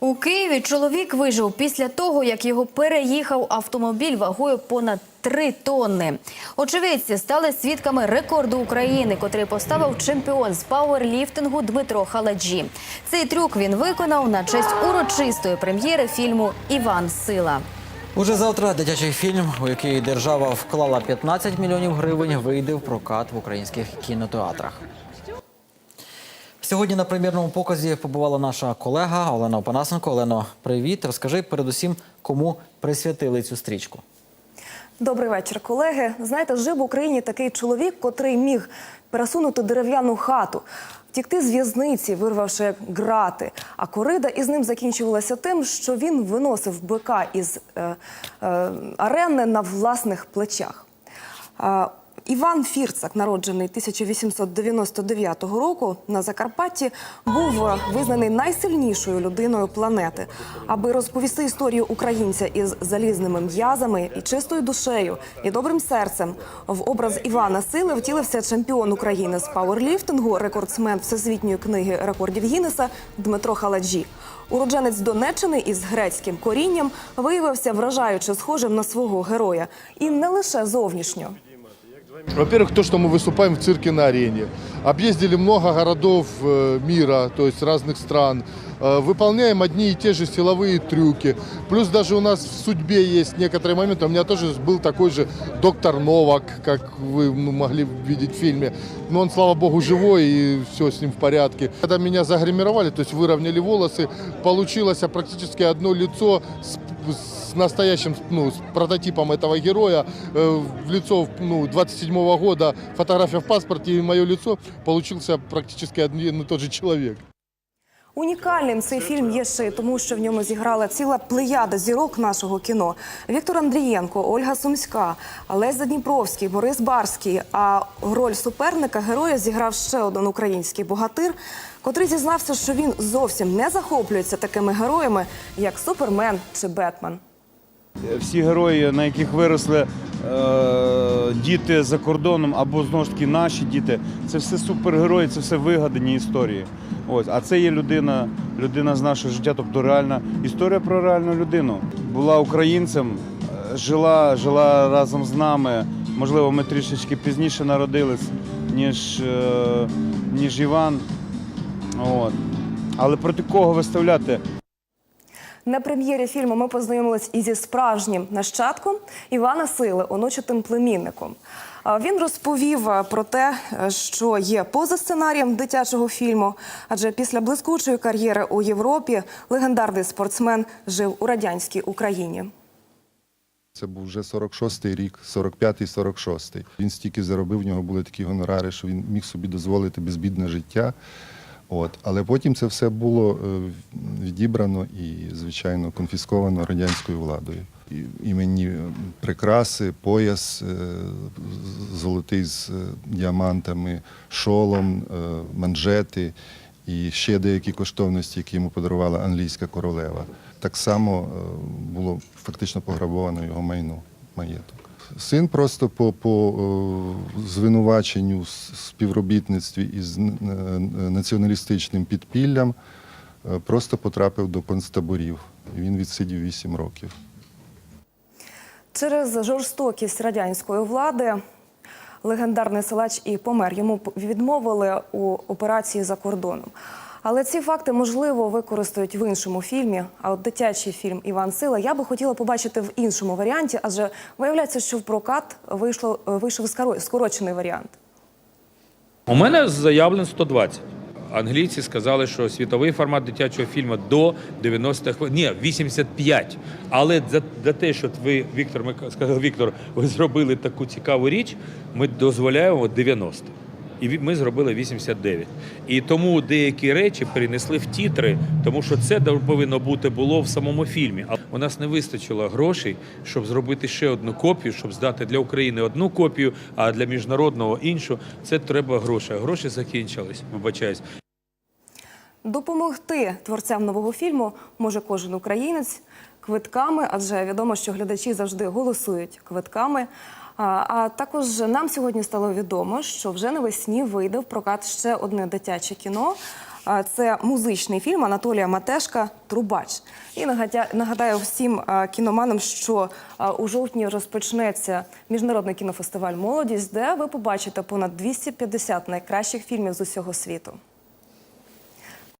У Києві чоловік вижив після того, як його переїхав автомобіль вагою понад 3 тонни. Очевидці стали свідками рекорду України, котрий поставив чемпіон з пауерліфтингу Дмитро Халаджі. Цей трюк він виконав на честь урочистої прем'єри фільму Іван Сила. Уже завтра дитячий фільм, у який держава вклала 15 мільйонів гривень, вийде в прокат в українських кінотеатрах. Сьогодні на прем'єрному показі побувала наша колега Олена Опанасенко. Олено, привіт. Розкажи передусім, кому присвятили цю стрічку. Добрий вечір, колеги. Знаєте, жив в Україні такий чоловік, котрий міг пересунути дерев'яну хату, втікти з в'язниці, вирвавши грати. А корида із ним закінчувалася тим, що він виносив бика із е, е, арени на власних плечах. Іван Фірцак, народжений 1899 року на Закарпатті, був е, визнаний найсильнішою людиною планети. Аби розповісти історію українця із залізними м'язами і чистою душею і добрим серцем, в образ Івана Сили втілився чемпіон України з пауерліфтингу, рекордсмен всесвітньої книги рекордів Гіннеса Дмитро Халаджі. Уродженець Донеччини із грецьким корінням виявився вражаюче схожим на свого героя, і не лише зовнішньо. Во-первых, то, что мы выступаем в цирке на арене. Объездили много городов э, мира, то есть разных стран. Э, Выполняем одни и те же силовые трюки. Плюс даже у нас в судьбе есть некоторые моменты. У меня тоже был такой же доктор Новак, как вы ну, могли видеть в фильме. Но он, слава богу, живой и все с ним в порядке. Когда меня загримировали, то есть выровняли волосы, получилось практически одно лицо с с настоящим, ну, с прототипом этого героя э, в лицо ну, 27 года, фотография в паспорте и мое лицо, получился практически один и тот же человек. Унікальним цей фільм є ще тому, що в ньому зіграла ціла плеяда зірок нашого кіно: Віктор Андрієнко, Ольга Сумська, Лесь Дніпровський, Борис Барський. А роль суперника героя зіграв ще один український богатир, котрий зізнався, що він зовсім не захоплюється такими героями, як Супермен чи Бетмен. Всі герої, на яких виросли е, діти за кордоном, або знову ж таки наші діти, це все супергерої, це все вигадані історії. Ось, а це є людина, людина з нашого життя, тобто реальна історія про реальну людину. Була українцем, е, жила, жила разом з нами. Можливо, ми трішечки пізніше народились, ніж, е, ніж Іван. От. Але проти кого виставляти? На прем'єрі фільму ми познайомились і зі справжнім нащадком Івана Сили, онучатим племінником. Він розповів е, про те, е, що є поза сценарієм дитячого фільму, адже після блискучої кар'єри у Європі легендарний спортсмен жив у радянській Україні. Це був вже 46-й рік, 45-й, 46-й. Він стільки заробив, в нього були такі гонорари, що він міг собі дозволити безбідне життя. От. Але потім це все було е, відібрано і, звичайно, конфісковано радянською владою. І- Іменні е, прикраси, пояс е, золотий з діамантами, шолом, манжети і ще деякі коштовності, які йому подарувала англійська королева. Так само було фактично пограбовано його майно, маєток. Син просто по, по е, звинуваченню співробітництві із е, націоналістичним підпіллям е, просто потрапив до концтаборів. Він відсидів 8 років. Через жорстокість радянської влади легендарний силач і помер. Йому відмовили у операції за кордоном. Але ці факти можливо використають в іншому фільмі. А от дитячий фільм Іван Сила я би хотіла побачити в іншому варіанті, адже виявляється, що в прокат вийшло вийшов скорочений варіант. У мене заявлено 120. Англійці сказали, що світовий формат дитячого фільму до 90 хвилин. Ні, 85. Але за, за те, що ви, Віктор, ми сказав Віктор, ви зробили таку цікаву річ, ми дозволяємо 90. І ми зробили 89. І тому деякі речі перенесли в тітри, тому що це повинно бути було в самому фільмі. А у нас не вистачило грошей, щоб зробити ще одну копію, щоб здати для України одну копію, а для міжнародного іншу. Це треба гроші. Гроші закінчились, вибачаюсь. Допомогти творцям нового фільму може кожен українець квитками, адже відомо, що глядачі завжди голосують квитками. А, також нам сьогодні стало відомо, що вже навесні вийде в прокат ще одне дитяче кіно. Це музичний фільм Анатолія Матешка Трубач. І нагадаю всім кіноманам, що у жовтні розпочнеться міжнародний кінофестиваль Молодість, де ви побачите понад 250 найкращих фільмів з усього світу.